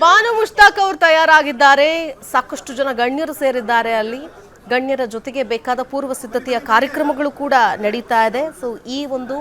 ಬಾನು ಮುಷ್ತಾಕ್ ಅವರು ತಯಾರಾಗಿದ್ದಾರೆ. ಸಾಕಷ್ಟು ಜನ ಗಣ್ಯರು ಸೇರಿದ್ದಾರೆ ಅಲ್ಲಿ. ಗಣ್ಯರ ಜೊತೆಗೆ ಬೇಕಾದ ಪೂರ್ವ ಸಿದ್ಧತೆಯ ಕಾರ್ಯಕ್ರಮಗಳು ಕೂಡ ನಡೀತಾ ಇದೆ. ಸೊ ಈ ಒಂದು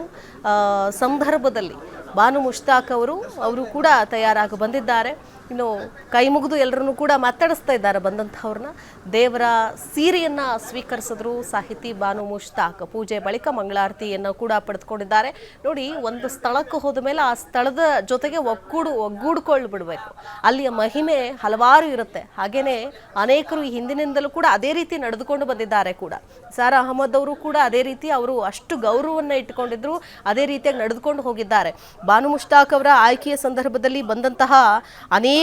ಸಂದರ್ಭದಲ್ಲಿ ಬಾನು ಮುಷ್ತಾಕ್ ಅವರು ಅವರು ಕೂಡ ತಯಾರಾಗಿ ಬಂದಿದ್ದಾರೆ. ಇನ್ನು ಕೈ ಮುಗಿದು ಎಲ್ಲರನ್ನೂ ಕೂಡ ಮಾತಾಡಿಸ್ತಾ ಇದ್ದಾರೆ ಬಂದಂಥವ್ರನ್ನ ದೇವರ ಸೀರೆಯನ್ನು ಸ್ವೀಕರಿಸಿದ್ರು ಸಾಹಿತಿ ಬಾನು ಮುಷ್ತಾಕ್. ಪೂಜೆ ಬಳಿಕ ಮಂಗಳಾರತಿಯನ್ನು ಕೂಡ ಪಡೆದುಕೊಂಡಿದ್ದಾರೆ. ನೋಡಿ, ಒಂದು ಸ್ಥಳಕ್ಕೆ ಹೋದ ಮೇಲೆ ಆ ಸ್ಥಳದ ಜೊತೆಗೆ ಒಗ್ಗೂಡು ಒಗ್ಗೂಡ್ಕೊಳ್ಳಿ ಬಿಡಬೇಕು ಅಲ್ಲಿಯ ಮಹಿಮೆ ಹಲವಾರು ಇರುತ್ತೆ. ಹಾಗೆಯೇ ಅನೇಕರು ಹಿಂದಿನಿಂದಲೂ ಕೂಡ ಅದೇ ರೀತಿ ನಡೆದುಕೊಂಡು ಬಂದಿದ್ದಾರೆ ಕೂಡ. ಸಾರಾ ಅಹಮದ್ ಅವರು ಕೂಡ ಅದೇ ರೀತಿ ಅವರು ಅಷ್ಟು ಗೌರವವನ್ನು ಇಟ್ಟುಕೊಂಡಿದ್ರು. ಅದೇ ರೀತಿಯಾಗಿ ನಡೆದುಕೊಂಡು ಹೋಗಿದ್ದಾರೆ. ಬಾನು ಮುಷ್ತಾಕ್ ಅವರ ಆಯ್ಕೆಯ ಸಂದರ್ಭದಲ್ಲಿ ಬಂದಂತಹ ಅನೇಕ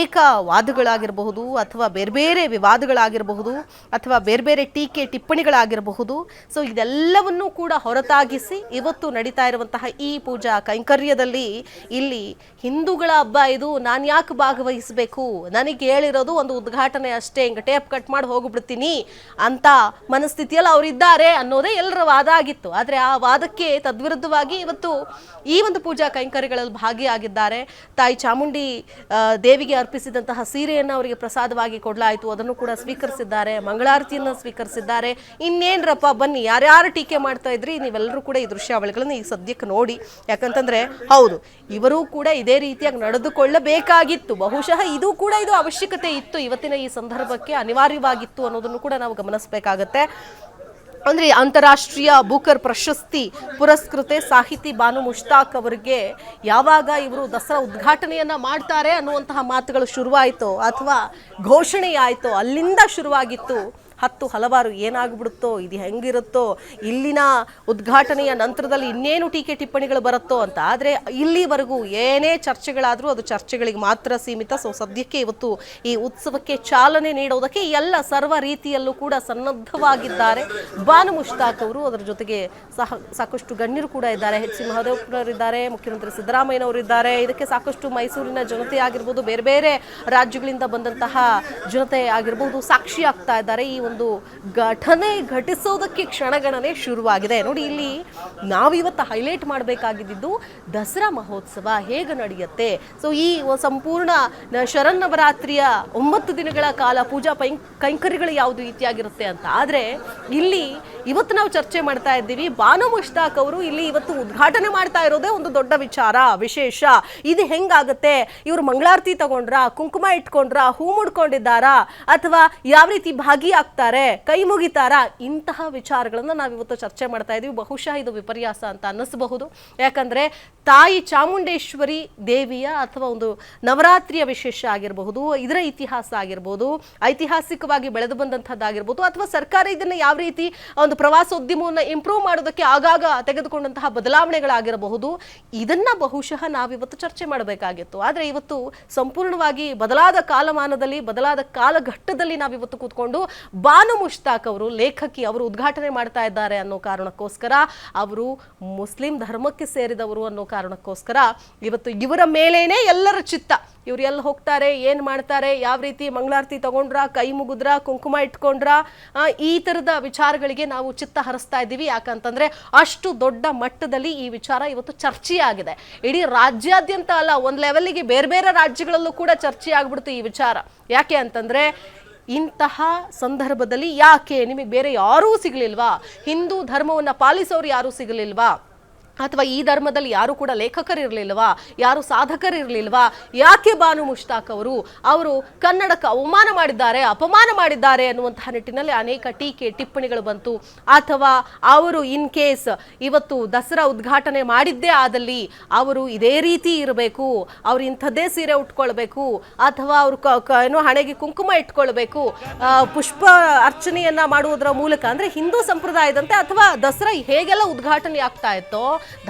ವಾದಗಳಾಗಿರಬಹುದು ಅಥವಾ ಬೇರೆ ಬೇರೆ ವಿವಾದಗಳಾಗಿರಬಹುದು ಅಥವಾ ಬೇರೆ ಬೇರೆ ಟೀಕೆ ಟಿಪ್ಪಣಿಗಳಾಗಿರಬಹುದು. ಸೊ ಇದೆಲ್ಲವನ್ನೂ ಕೂಡ ಹೊರತಾಗಿಸಿ ಇವತ್ತು ನಡೀತಾ ಇರುವಂತಹ ಈ ಪೂಜಾ ಕೈಂಕರ್ಯದಲ್ಲಿ ಇಲ್ಲಿ ಹಿಂದೂಗಳ ಹಬ್ಬ ಇದು ನಾನು ಯಾಕೆ ಭಾಗವಹಿಸಬೇಕು? ನನಗೆ ಹೇಳಿರೋದು ಒಂದು ಉದ್ಘಾಟನೆ ಅಷ್ಟೇ, ಹಿಂಗೆ ಟೇಪ್ ಕಟ್ ಮಾಡಿ ಹೋಗ್ಬಿಡ್ತೀನಿ ಅಂತ ಮನಸ್ಥಿತಿಯಲ್ಲಿ ಅವರಿದ್ದಾರೆ ಅನ್ನೋದೇ ಎಲ್ಲರ ವಾದ ಆಗಿತ್ತು. ಆದರೆ ಆ ವಾದಕ್ಕೆ ತದ್ವಿರುದ್ಧವಾಗಿ ಇವತ್ತು ಈ ಒಂದು ಪೂಜಾ ಕೈಂಕರ್ಯಗಳಲ್ಲಿ ಭಾಗಿಯಾಗಿದ್ದಾರೆ. ತಾಯಿ ಚಾಮುಂಡಿ ದೇವಿಗೆ ಅರ್ಪಿಸಿದಂತಹ ಸೀರೆಯನ್ನು ಅವರಿಗೆ ಪ್ರಸಾದವಾಗಿ ಕೊಡಲಾಯಿತು. ಅದನ್ನು ಕೂಡ ಸ್ವೀಕರಿಸಿದ್ದಾರೆ. ಮಂಗಳಾರತಿಯನ್ನು ಸ್ವೀಕರಿಸಿದ್ದಾರೆ. ಇನ್ನೇನ್ರಪ್ಪ, ಬನ್ನಿ. ಯಾರ್ಯಾರು ಟೀಕೆ ಮಾಡ್ತಾ ಇದ್ರಿ? ನೀವೆಲ್ಲರೂ ಕೂಡ ಈ ದೃಶ್ಯಾವಳಿಗಳನ್ನು ಈ ಸದ್ಯಕ್ಕೆ ನೋಡಿ. ಯಾಕಂತಂದ್ರೆ, ಹೌದು, ಇವರೂ ಕೂಡ ಇದೇ ರೀತಿಯಾಗಿ ನಡೆದುಕೊಳ್ಳಬೇಕಾಗಿತ್ತು. ಬಹುಶಃ ಇದು ಕೂಡ ಇದು ಅವಶ್ಯಕತೆ ಇತ್ತು. ಇವತ್ತಿನ ಈ ಸಂದರ್ಭಕ್ಕೆ ಅನಿವಾರ್ಯವಾಗಿತ್ತು ಅನ್ನೋದನ್ನು ಕೂಡ ನಾವು ಗಮನಿಸಬೇಕಾಗತ್ತೆ. ಅಂದ್ರೆ ಅಂತಾರಾಷ್ಟ್ರೀಯ ಬೂಕರ್ ಪ್ರಶಸ್ತಿ ಪುರಸ್ಕೃತೆ ಸಾಹಿತಿ ಬಾನು ಮುಷ್ತಾಕ್ ಅವರಿಗೆ ಯಾವಾಗ ಇವರು ದಸರಾ ಉದ್ಘಾಟನೆಯನ್ನ ಮಾಡ್ತಾರೆ ಅನ್ನುವಂತಹ ಮಾತುಗಳು ಶುರುವಾಯಿತು ಅಥವಾ ಘೋಷಣೆಯಾಯಿತು ಅಲ್ಲಿಂದ ಶುರುವಾಗಿತ್ತು. ಹತ್ತು ಹಲವಾರು ಏನಾಗ್ಬಿಡುತ್ತೋ, ಇದು ಹೆಂಗಿರುತ್ತೋ, ಇಲ್ಲಿನ ಉದ್ಘಾಟನೆಯ ನಂತರದಲ್ಲಿ ಇನ್ನೇನು ಟೀಕೆ ಟಿಪ್ಪಣಿಗಳು ಬರುತ್ತೋ ಅಂತ. ಆದರೆ ಇಲ್ಲಿವರೆಗೂ ಏನೇ ಚರ್ಚೆಗಳಾದರೂ ಅದು ಚರ್ಚೆಗಳಿಗೆ ಮಾತ್ರ ಸೀಮಿತ. ಸೊ ಸದ್ಯಕ್ಕೆ ಇವತ್ತು ಈ ಉತ್ಸವಕ್ಕೆ ಚಾಲನೆ ನೀಡೋದಕ್ಕೆ ಎಲ್ಲ ಸರ್ವ ರೀತಿಯಲ್ಲೂ ಕೂಡ ಸನ್ನದ್ಧವಾಗಿದ್ದಾರೆ. ಬಾನು ಮುಷ್ತಾಕ್ ಅವರು ಅದರ ಜೊತೆಗೆ ಸಹ ಸಾಕಷ್ಟು ಗಣ್ಯರು ಕೂಡ ಇದ್ದಾರೆ. ಎಚ್ ಸಿ ಇದ್ದಾರೆ ಮುಖ್ಯಮಂತ್ರಿ ಸಿದ್ದರಾಮಯ್ಯನವರು ಇದ್ದಾರೆ ಇದಕ್ಕೆ ಸಾಕಷ್ಟು ಮೈಸೂರಿನ ಜನತೆ ಆಗಿರ್ಬೋದು, ಬೇರೆ ಬೇರೆ ರಾಜ್ಯಗಳಿಂದ ಬಂದಂತಹ ಜನತೆ ಆಗಿರ್ಬೋದು ಸಾಕ್ಷಿ ಆಗ್ತಾ ಇದ್ದಾರೆ. ಈ ಒಂದು ಘಟನೆ ಘಟಿಸೋದಕ್ಕೆ ಕ್ಷಣಗಣನೆ ಶುರುವಾಗಿದೆ. ನೋಡಿ, ಇಲ್ಲಿ ನಾವಿವತ್ತು ಹೈಲೈಟ್ ಮಾಡಬೇಕಾಗಿದ್ದು ದಸರಾ ಮಹೋತ್ಸವ ಹೇಗೆ ನಡೆಯುತ್ತೆ? ಸೊ ಈ ಸಂಪೂರ್ಣ ಶರನ್ನವರಾತ್ರಿಯ ಒಂಬತ್ತು ದಿನಗಳ ಕಾಲ ಪೂಜಾ ಪೈ ಕೈಂಕರ್ಯಗಳು ಯಾವುದು ರೀತಿಯಾಗಿರುತ್ತೆ ಅಂತ. ಆದರೆ, ಇಲ್ಲಿ ಇವತ್ತು ನಾವು ಚರ್ಚೆ ಮಾಡ್ತಾ ಇದ್ದೀವಿ. ಬಾನು ಮುಷ್ತಾಕ್ ಅವರು ಇಲ್ಲಿ ಇವತ್ತು ಉದ್ಘಾಟನೆ ಮಾಡ್ತಾ ಇರೋದೇ ಒಂದು ದೊಡ್ಡ ವಿಚಾರ, ವಿಶೇಷ. ಇದು ಹೆಂಗಾಗುತ್ತೆ? ಇವರು ಮಂಗಳಾರತಿ ತಗೊಂಡ್ರ? ಕುಂಕುಮ ಇಟ್ಕೊಂಡ್ರ? ಹೂ ಮುಡ್ಕೊಂಡಿದ್ದಾರಾ? ಅಥವಾ ಯಾವ ರೀತಿ ಭಾಗಿಯಾಗ್ತಾರೆ ಕೈ ಮುಗಿತಾರಾ? ಇಂತಹ ವಿಚಾರಗಳನ್ನು ನಾವು ಇವತ್ತು ಚರ್ಚೆ ಮಾಡ್ತಾ ಇದ್ದೀವಿ. ಬಹುಶಃ ಇದು ವಿಪರ್ಯಾಸ ಅಂತ ಅನ್ನಿಸಬಹುದು. ಯಾಕಂದ್ರೆ ತಾಯಿ ಚಾಮುಂಡೇಶ್ವರಿ ದೇವಿಯ ಅಥವಾ ಒಂದು ನವರಾತ್ರಿಯ ವಿಶೇಷ ಆಗಿರಬಹುದು, ಇದರ ಇತಿಹಾಸ ಆಗಿರ್ಬೋದು, ಐತಿಹಾಸಿಕವಾಗಿ ಬೆಳೆದು ಬಂದಂಥದ್ದಾಗಿರ್ಬೋದು, ಅಥವಾ ಸರ್ಕಾರ ಇದನ್ನ ಯಾವ ರೀತಿ ಒಂದು ಪ್ರವಾಸೋದ್ಯಮವನ್ನು ಇಂಪ್ರೂವ್ ಮಾಡೋದಕ್ಕೆ ಆಗಾಗ ತೆಗೆದುಕೊಂಡಂತಹ ಬದಲಾವಣೆಗಳಾಗಿರಬಹುದು. ಇದನ್ನ ಬಹುಶಃ ನಾವಿವತ್ತು ಚರ್ಚೆ ಮಾಡಬೇಕಾಗಿತ್ತು. ಆದರೆ ಇವತ್ತು ಸಂಪೂರ್ಣವಾಗಿ ಬದಲಾದ ಕಾಲಮಾನದಲ್ಲಿ, ಬದಲಾದ ಕಾಲಘಟ್ಟದಲ್ಲಿ ನಾವಿವತ್ತು ಕೂತ್ಕೊಂಡು ಬಾನು ಮುಷ್ತಾಕ್ ಅವರು, ಲೇಖಕಿ ಅವರು ಉದ್ಘಾಟನೆ ಮಾಡ್ತಾ ಇದ್ದಾರೆ ಅನ್ನೋ ಕಾರಣಕ್ಕೋಸ್ಕರ, ಅವರು ಮುಸ್ಲಿಂ ಧರ್ಮಕ್ಕೆ ಸೇರಿದವರು ಅನ್ನೋ ಕಾರಣಕ್ಕೋಸ್ಕರ, ಇವತ್ತು ಇವರ ಮೇಲೇನೆ ಎಲ್ಲರ ಚಿತ್ತ ಇವ್ರು ಎಲ್ಲಿ ಹೋಗ್ತಾರೆ, ಏನು ಮಾಡ್ತಾರೆ, ಯಾವ ರೀತಿ ಮಂಗಳಾರತಿ ತಗೊಂಡ್ರ, ಕೈ ಮುಗಿದ್ರ, ಕುಂಕುಮ ಇಟ್ಕೊಂಡ್ರ ಈ ತರದ ವಿಚಾರಗಳಿಗೆ ನಾವು ಚಿತ್ತ ಹರಿಸ್ತಾ ಇದ್ದೀವಿ. ಯಾಕಂತಂದ್ರೆ ಅಷ್ಟು ದೊಡ್ಡ ಮಟ್ಟದಲ್ಲಿ ಈ ವಿಚಾರ ಇವತ್ತು ಚರ್ಚೆಯಾಗಿದೆ. ಇಡೀ ರಾಜ್ಯಾದ್ಯಂತ ಅಲ್ಲ, ಒಂದು ಲೆವೆಲ್ಗೆ ಬೇರೆ ಬೇರೆ ರಾಜ್ಯಗಳಲ್ಲೂ ಕೂಡ ಚರ್ಚೆ ಆಗ್ಬಿಡ್ತು ಈ ವಿಚಾರ. ಯಾಕೆ ಅಂತಂದ್ರೆ ಇಂತಹ ಸಂದರ್ಭದಲ್ಲಿ ಯಾಕೆ ನಿಮಗೆ ಬೇರೆ ಯಾರೂ ಸಿಗಲಿಲ್ವಾ? ಹಿಂದೂ ಧರ್ಮವನ್ನು ಪಾಲಿಸೋರು ಯಾರೂ ಸಿಗಲಿಲ್ವಾ? ಅಥವಾ ಈ ಧರ್ಮದಲ್ಲಿ ಯಾರು ಕೂಡ ಲೇಖಕರಿರಲಿಲ್ವಾ ಯಾರು ಸಾಧಕರಿರಲಿಲ್ವಾ ಯಾಕೆ ಬಾನು ಮುಷ್ತಾಕ್ ಅವರು? ಅವರು ಕನ್ನಡಕ್ಕೆ ಅವಮಾನ ಮಾಡಿದ್ದಾರೆ, ಅಪಮಾನ ಮಾಡಿದ್ದಾರೆ ಅನ್ನುವಂತಹ ನಿಟ್ಟಿನಲ್ಲಿ ಅನೇಕ ಟೀಕೆ, ಟಿಪ್ಪಣಿಗಳು ಬಂತು. ಅಥವಾ ಅವರು ಇನ್ ಕೇಸ್ ಇವತ್ತು ದಸರಾ ಉದ್ಘಾಟನೆ ಮಾಡಿದ್ದೇ ಆದಲ್ಲಿ ಅವರು ಇದೇ ರೀತಿ ಇರಬೇಕು, ಅವರು ಇಂಥದ್ದೇ ಸೀರೆ ಉಟ್ಕೊಳ್ಬೇಕು, ಅಥವಾ ಅವರು ಏನು ಹಣೆಗೆ ಕುಂಕುಮ ಇಟ್ಕೊಳ್ಬೇಕು ಪುಷ್ಪ ಅರ್ಚನೆಯನ್ನ ಮಾಡುವುದರ ಮೂಲಕ, ಅಂದ್ರೆ ಹಿಂದೂ ಸಂಪ್ರದಾಯದಂತೆ ಅಥವಾ ದಸರಾ ಹೇಗೆಲ್ಲ ಉದ್ಘಾಟನೆ ಆಗ್ತಾ ಇತ್ತೋ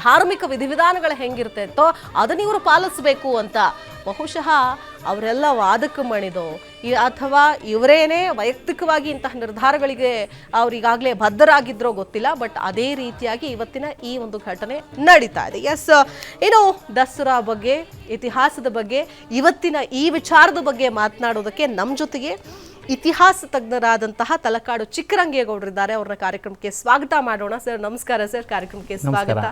ಧಾರ್ಮಿಕ ವಿಧಿವಿಧಾನಗಳು ಹೆಂಗಿರ್ತಾ ಅದನ್ನ ಇವರು ಪಾಲಿಸಬೇಕು ಅಂತ. ಬಹುಶಃ ಅವರೆಲ್ಲ ವಾದಕ್ಕೆ ಮಣಿದು ಅಥವಾ ಇವರೇನೇ ವೈಯಕ್ತಿಕವಾಗಿ ಇಂತಹ ನಿರ್ಧಾರಗಳಿಗೆ ಅವ್ರು ಈಗಾಗಲೇ ಬದ್ಧರಾಗಿದ್ರೋ ಗೊತ್ತಿಲ್ಲ, ಬಟ್ ಅದೇ ರೀತಿಯಾಗಿ ಇವತ್ತಿನ ಈ ಒಂದು ಘಟನೆ ನಡೀತಾ ಇದೆ. ಎಸ್ ಇನ್ನು ದಸರಾ ಬಗ್ಗೆ, ಇತಿಹಾಸದ ಬಗ್ಗೆ, ಇವತ್ತಿನ ಈ ವಿಚಾರದ ಬಗ್ಗೆ ಮಾತನಾಡೋದಕ್ಕೆ ನಮ್ಮ ಜೊತೆಗೆ ಇತಿಹಾಸ ತಜ್ಞರಾದಂತಹ ತಲಕಾಡು ಚಿಕ್ಕರಂಗೇಗೌಡರಿದ್ದಾರೆ. ಅವರ ಕಾರ್ಯಕ್ರಮಕ್ಕೆ ಸ್ವಾಗತ ಮಾಡೋಣ. ಸರ್ ನಮಸ್ಕಾರ ಸರ್. ಕಾರ್ಯಕ್ರಮಕ್ಕೆ ಸ್ವಾಗತ.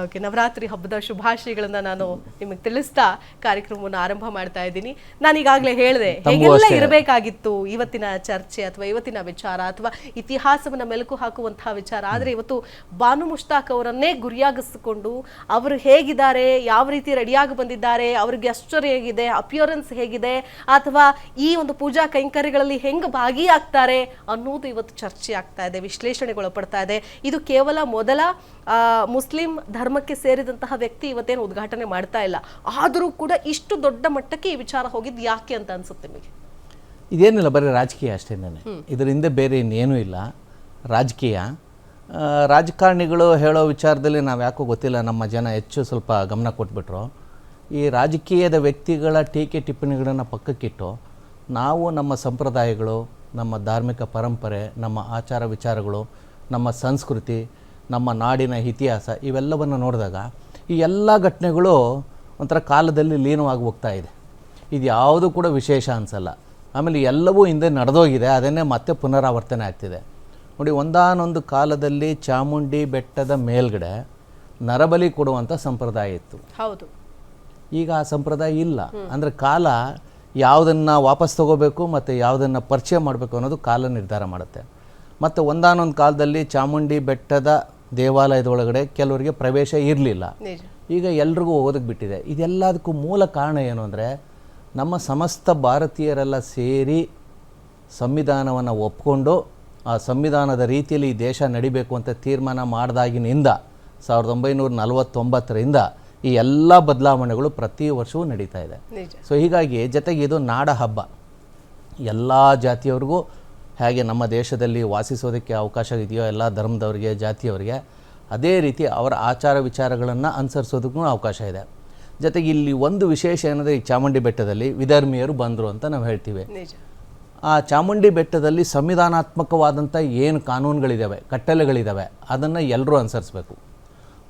ಓಕೆ ನವರಾತ್ರಿ ಹಬ್ಬದ ಶುಭಾಶಯಗಳನ್ನ ನಾನು ನಿಮಗೆ ತಿಳಿಸ್ತಾ ಕಾರ್ಯಕ್ರಮವನ್ನು ಆರಂಭ ಮಾಡ್ತಾ ಇದ್ದೀನಿ. ನಾನು ಈಗಾಗಲೇ ಹೇಳಿದೆ ಹೇಗೆಲ್ಲ ಇರಬೇಕಾಗಿತ್ತು ಇವತ್ತಿನ ಚರ್ಚೆ ಅಥವಾ ಇವತ್ತಿನ ವಿಚಾರ ಅಥವಾ ಇತಿಹಾಸವನ್ನ ಮೆಲುಕು ಹಾಕುವಂತಹ ವಿಚಾರ? ಆದರೆ ಇವತ್ತು ಬಾನು ಮುಷ್ತಾಕ್ ಅವರನ್ನೇ ಗುರಿಯಾಗಿಸಿಕೊಂಡು ಅವರು ಹೇಗಿದ್ದಾರೆ ಯಾವ ರೀತಿ ರೆಡಿಯಾಗಿ ಬಂದಿದ್ದಾರೆ ಅವ್ರಿಗೆ ಗೆಸ್ಟರ್ ಹೇಗಿದೆ ಅಪಿಯರೆನ್ಸ್ ಹೇಗಿದೆ ಅಥವಾ ಈ ಒಂದು ಪೂಜಾ ಕೈಂಕರ್ಯಗಳಲ್ಲಿ ಹೆಂಗ್ ಭಾಗಿಯಾಗ್ತಾರೆ ಅನ್ನೋದು ಇವತ್ತು ಚರ್ಚೆ ಆಗ್ತಾ ಇದೆ ವಿಶ್ಲೇಷಣೆಗೊಳಪಡ್ತಾ ಇದೆ. ಇದು ಕೇವಲ ಮೊದಲ ಮುಸ್ಲಿಂ ಮುಸ್ಲಿಂ ಧರ್ಮಕ್ಕೆ ಸೇರಿದಂತಹ ವ್ಯಕ್ತಿ ಇವತ್ತೇನು ಉದ್ಘಾಟನೆ ಮಾಡ್ತಾ ಇಲ್ಲ. ಆದರೂ ಕೂಡ ಇಷ್ಟು ದೊಡ್ಡ ಮಟ್ಟಕ್ಕೆ ಈ ವಿಚಾರ ಹೋಗಿದ್ದು ಯಾಕೆ ಅಂತ ಅನ್ಸುತ್ತೆ ನಿಮಗೆ? ಇದೇನಿಲ್ಲ ಬರೀ ರಾಜಕೀಯ ಅಷ್ಟೇ ಇದರ ಹಿಂದೆ ಬೇರೆ ಇನ್ನೇನೂ ಇಲ್ಲ. ರಾಜಕೀಯ. ರಾಜಕಾರಣಿಗಳು ಹೇಳೋ ವಿಚಾರದಲ್ಲಿ ನಾವು ಯಾಕೋ ಗೊತ್ತಿಲ್ಲ. ನಮ್ಮ ಜನ ಹೆಚ್ಚು ಸ್ವಲ್ಪ ಗಮನ ಕೊಟ್ಬಿಟ್ರು. ಈ ರಾಜಕೀಯದ ವ್ಯಕ್ತಿಗಳ ಟೀಕೆ ಟಿಪ್ಪಣಿಗಳನ್ನು ಪಕ್ಕಕ್ಕಿಟ್ಟು ನಾವು ನಮ್ಮ ಸಂಪ್ರದಾಯಗಳು ನಮ್ಮ ಧಾರ್ಮಿಕ ಪರಂಪರೆ ನಮ್ಮ ಆಚಾರ ವಿಚಾರಗಳು ನಮ್ಮ ಸಂಸ್ಕೃತಿ ನಮ್ಮ ನಾಡಿನ ಇತಿಹಾಸ ಇವೆಲ್ಲವನ್ನು ನೋಡಿದಾಗ ಈ ಎಲ್ಲ ಘಟನೆಗಳು ಒಂಥರ ಕಾಲದಲ್ಲಿ ಲೀನವಾಗಿ ಹೋಗ್ತಾ ಇದೆ. ಇದು ಯಾವುದು ಕೂಡ ವಿಶೇಷ ಅನಿಸಲ್ಲ. ಆಮೇಲೆ ಎಲ್ಲವೂ ಹಿಂದೆ ನಡೆದೋಗಿದೆ ಅದನ್ನೇ ಮತ್ತೆ ಪುನರಾವರ್ತನೆ ಆಗ್ತಿದೆ. ನೋಡಿ ಒಂದಾನೊಂದು ಕಾಲದಲ್ಲಿ ಚಾಮುಂಡಿ ಬೆಟ್ಟದ ಮೇಲ್ಗಡೆ ನರಬಲಿ ಕೊಡುವಂಥ ಸಂಪ್ರದಾಯ ಇತ್ತು. ಹೌದು. ಈಗ ಆ ಸಂಪ್ರದಾಯ ಇಲ್ಲ. ಅಂದರೆ ಕಾಲ ಯಾವುದನ್ನು ವಾಪಸ್ ತಗೋಬೇಕು ಮತ್ತು ಯಾವುದನ್ನು ಪರಿಚಯ ಮಾಡಬೇಕು ಅನ್ನೋದು ಕಾಲ ನಿರ್ಧಾರ ಮಾಡುತ್ತೆ. ಮತ್ತು ಒಂದಾನೊಂದು ಕಾಲದಲ್ಲಿ ಚಾಮುಂಡಿ ಬೆಟ್ಟದ ದೇವಾಲಯದ ಒಳಗಡೆ ಕೆಲವರಿಗೆ ಪ್ರವೇಶ ಇರಲಿಲ್ಲ. ಈಗ ಎಲ್ರಿಗೂ ಹೋಗೋದಕ್ಕೆ ಬಿಟ್ಟಿದೆ. ಇದೆಲ್ಲದಕ್ಕೂ ಮೂಲ ಕಾರಣ ಏನು ಅಂದರೆ ನಮ್ಮ ಸಮಸ್ತ ಭಾರತೀಯರೆಲ್ಲ ಸೇರಿ ಸಂವಿಧಾನವನ್ನು ಒಪ್ಕೊಂಡು ಆ ಸಂವಿಧಾನದ ರೀತಿಯಲ್ಲಿ ಈ ದೇಶ ನಡಿಬೇಕು ಅಂತ ತೀರ್ಮಾನ ಮಾಡಿದಾಗಿನಿಂದ ಸಾವಿರದ ಒಂಬೈನೂರ ನಲವತ್ತೊಂಬತ್ತರಿಂದ ಈ ಎಲ್ಲ ಬದಲಾವಣೆಗಳು ಪ್ರತಿ ವರ್ಷವೂ ನಡೀತಾ ಇದೆ. ಸೊ ಹೀಗಾಗಿ ಜೊತೆಗೆ ಇದು ನಾಡ ಹಬ್ಬ ಎಲ್ಲ ಜಾತಿಯವ್ರಿಗೂ ಹೇಗೆ ನಮ್ಮ ದೇಶದಲ್ಲಿ ವಾಸಿಸೋದಕ್ಕೆ ಅವಕಾಶ ಇದೆಯೋ ಎಲ್ಲ ಧರ್ಮದವರಿಗೆ ಜಾತಿಯವರಿಗೆ ಅದೇ ರೀತಿ ಅವರ ಆಚಾರ ವಿಚಾರಗಳನ್ನು ಅನುಸರಿಸೋದಕ್ಕೂ ಅವಕಾಶ ಇದೆ. ಜೊತೆಗೆ ಇಲ್ಲಿ ಒಂದು ವಿಶೇಷ ಏನಂದರೆ ಈ ಚಾಮುಂಡಿ ಬೆಟ್ಟದಲ್ಲಿ ವಿಧರ್ಮೀಯರು ಬಂದರು ಅಂತ ನಾವು ಹೇಳ್ತೀವಿ. ಆ ಚಾಮುಂಡಿ ಬೆಟ್ಟದಲ್ಲಿ ಸಂವಿಧಾನಾತ್ಮಕವಾದಂಥ ಏನು ಕಾನೂನುಗಳಿದ್ದಾವೆ ಕಟ್ಟಳೆಗಳಿದ್ದಾವೆ ಅದನ್ನು ಎಲ್ಲರೂ ಅನುಸರಿಸಬೇಕು.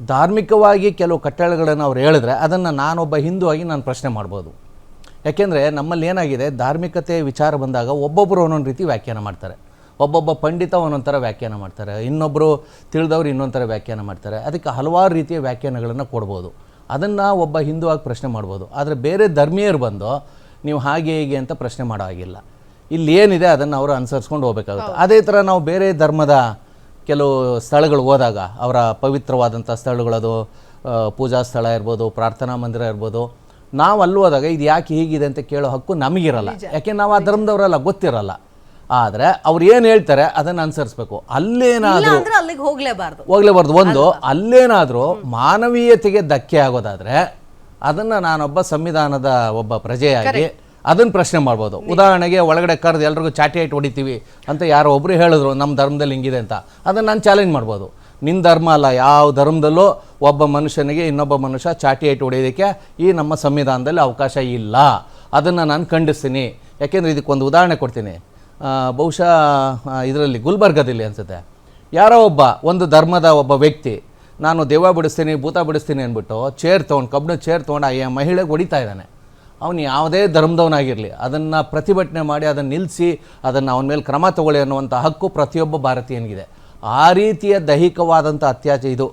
ಧಾರ್ಮಿಕವಾಗಿ ಕೆಲವು ಕಟ್ಟಳೆಗಳನ್ನು ಅವ್ರು ಹೇಳಿದ್ರೆ ಅದನ್ನು ನಾನೊಬ್ಬ ಹಿಂದೂ ಆಗಿ ನಾನು ಪ್ರಶ್ನೆ ಮಾಡ್ಬೋದು. ಯಾಕೆಂದರೆ ನಮ್ಮಲ್ಲಿ ಏನಾಗಿದೆ? ಧಾರ್ಮಿಕತೆ ವಿಚಾರ ಬಂದಾಗ ಒಬ್ಬೊಬ್ಬರು ಒಂದೊಂದು ರೀತಿ ವ್ಯಾಖ್ಯಾನ ಮಾಡ್ತಾರೆ. ಒಬ್ಬೊಬ್ಬ ಪಂಡಿತ ಒಂದೊಂದು ಥರ ವ್ಯಾಖ್ಯಾನ ಮಾಡ್ತಾರೆ. ಇನ್ನೊಬ್ಬರು ತಿಳಿದವರು ಇನ್ನೊಂದು ಥರ ವ್ಯಾಖ್ಯಾನ ಮಾಡ್ತಾರೆ. ಅದಕ್ಕೆ ಹಲವಾರು ರೀತಿಯ ವ್ಯಾಖ್ಯಾನಗಳನ್ನು ಕೊಡ್ಬೋದು. ಅದನ್ನು ಒಬ್ಬ ಹಿಂದೂ ಆಗಿ ಪ್ರಶ್ನೆ ಮಾಡ್ಬೋದು. ಆದರೆ ಬೇರೆ ಧರ್ಮೀಯರು ಬಂದು ನೀವು ಹಾಗೆ ಹೀಗೆ ಅಂತ ಪ್ರಶ್ನೆ ಮಾಡೋ ಹಾಗಿಲ್ಲ. ಇಲ್ಲಿ ಏನಿದೆ ಅದನ್ನು ಅವರು ಅನುಸರಿಸ್ಕೊಂಡು ಹೋಗಬೇಕಾಗುತ್ತೆ. ಅದೇ ಥರ ನಾವು ಬೇರೆ ಧರ್ಮದ ಕೆಲವು ಸ್ಥಳಗಳು ಹೋದಾಗ ಅವರ ಪವಿತ್ರವಾದಂಥ ಸ್ಥಳಗಳದು ಪೂಜಾ ಸ್ಥಳ ಇರ್ಬೋದು ಪ್ರಾರ್ಥನಾ ಮಂದಿರ ಇರ್ಬೋದು ನಾವು ಅಲ್ಲಿ ಹೋದಾಗ ಇದು ಯಾಕೆ ಹೀಗಿದೆ ಅಂತ ಕೇಳೋ ಹಕ್ಕು ನಮಗಿರಲ್ಲ. ಯಾಕೆ ನಾವು ಆ ಧರ್ಮದವರೆಲ್ಲ? ಗೊತ್ತಿರಲ್ಲ. ಆದರೆ ಅವ್ರು ಏನು ಹೇಳ್ತಾರೆ ಅದನ್ನು ಅನುಸರಿಸ್ಬೇಕು. ಅಲ್ಲೇನಾದರೂ ಅಲ್ಲಿಗೆ ಹೋಗಲೇಬಾರ್ದು. ಹೋಗ್ಲೇಬಾರ್ದು. ಒಂದು ಅಲ್ಲೇನಾದರೂ ಮಾನವೀಯತೆಗೆ ಧಕ್ಕೆ ಆಗೋದಾದರೆ ಅದನ್ನು ನಾನೊಬ್ಬ ಸಂವಿಧಾನದ ಒಬ್ಬ ಪ್ರಜೆಯಾಗಿ ಅದನ್ನು ಪ್ರಶ್ನೆ ಮಾಡ್ಬೋದು. ಉದಾಹರಣೆಗೆ ಒಳಗಡೆ ಕರೆದು ಎಲ್ರಿಗೂ ಚಾಟಿ ಐಟ್ ಹೊಡಿತೀವಿ ಅಂತ ಯಾರೋ ಒಬ್ಬರು ಹೇಳಿದ್ರು ನಮ್ಮ ಧರ್ಮದಲ್ಲಿ ಹಿಂಗಿದೆ ಅಂತ. ಅದನ್ನು ನಾನು ಚಾಲೆಂಜ್ ಮಾಡ್ಬೋದು. ನಿನ್ನ ಧರ್ಮ ಅಲ್ಲ, ಯಾವ ಧರ್ಮದಲ್ಲೂ ಒಬ್ಬ ಮನುಷ್ಯನಿಗೆ ಇನ್ನೊಬ್ಬ ಮನುಷ್ಯ ಚಾಟಿ ಐಟ್ ಹೊಡೆಯೋದಕ್ಕೆ ಈ ನಮ್ಮ ಸಂವಿಧಾನದಲ್ಲಿ ಅವಕಾಶ ಇಲ್ಲ. ಅದನ್ನು ನಾನು ಖಂಡಿಸ್ತೀನಿ. ಯಾಕೆಂದರೆ ಇದಕ್ಕೊಂದು ಉದಾಹರಣೆ ಕೊಡ್ತೀನಿ. ಬಹುಶಃ ಇದರಲ್ಲಿ ಗುಲ್ಬರ್ಗದಲ್ಲಿ ಅನಿಸುತ್ತೆ. ಯಾರೋ ಒಬ್ಬ, ಒಂದು ಧರ್ಮದ ಒಬ್ಬ ವ್ಯಕ್ತಿ, ನಾನು ದೇವ ಬಿಡಿಸ್ತೀನಿ, ಭೂತ ಬಿಡಿಸ್ತೀನಿ ಅಂದ್ಬಿಟ್ಟು ಚೇರ್ ತೊಗೊಂಡು ಕಬ್ಬಿಣ ಚೇರ್ ತೊಗೊಂಡು ಆ ಮಹಿಳೆಗೆ ಹೊಡಿತಾ ಇದ್ದಾನೆ. ಅವನು ಯಾವುದೇ ಧರ್ಮದವನಾಗಿರಲಿ, ಅದನ್ನು ಪ್ರತಿಭಟನೆ ಮಾಡಿ ಅದನ್ನು ನಿಲ್ಲಿಸಿ ಅದನ್ನು ಅವನ ಮೇಲೆ ಕ್ರಮ ತಗೊಳ್ಳಿ ಅನ್ನುವಂಥ ಹಕ್ಕು ಪ್ರತಿಯೊಬ್ಬ ಭಾರತೀಯನಿಗಿದೆ. ಆ ರೀತಿಯ ದೈಹಿಕವಾದಂಥ ಅತ್ಯಾಚಾರ ಇದು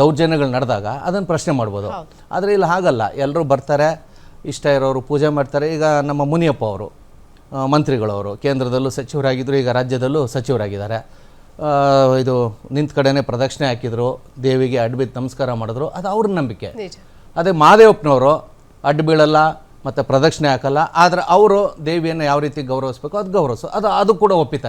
ದೌರ್ಜನ್ಯಗಳು ನಡೆದಾಗ ಅದನ್ನು ಪ್ರಶ್ನೆ ಮಾಡ್ಬೋದು. ಆದರೆ ಇಲ್ಲಿ ಹಾಗಲ್ಲ. ಎಲ್ಲರೂ ಬರ್ತಾರೆ ಇಷ್ಟ ಇರೋರು ಪೂಜೆ ಮಾಡ್ತಾರೆ. ಈಗ ನಮ್ಮ ಮುನಿಯಪ್ಪ ಅವರು ಮಂತ್ರಿಗಳವರು ಕೇಂದ್ರದಲ್ಲೂ ಸಚಿವರಾಗಿದ್ದರು ಈಗ ರಾಜ್ಯದಲ್ಲೂ ಸಚಿವರಾಗಿದ್ದಾರೆ. ಇದು ನಿಂತ ಕಡೆನೇ ಪ್ರದಕ್ಷಿಣೆ ಹಾಕಿದ್ರು ದೇವಿಗೆ ಅಡ್ಬಿದ್ದು ನಮಸ್ಕಾರ ಮಾಡಿದ್ರು ಅದು ಅವ್ರ ನಂಬಿಕೆ. ಅದೇ ಮಹಾದೇವಪ್ಪನವರು ಅಡ್ಡ ಬೀಳಲ್ಲ ಮತ್ತು ಪ್ರದಕ್ಷಿಣೆ ಹಾಕಲ್ಲ ಆದರೆ ಅವರು ದೇವಿಯನ್ನು ಯಾವ ರೀತಿ ಗೌರವಿಸ್ಬೇಕು ಅದು ಗೌರವಿಸು. ಅದು ಅದು ಕೂಡ ಒಪ್ಪಿತ.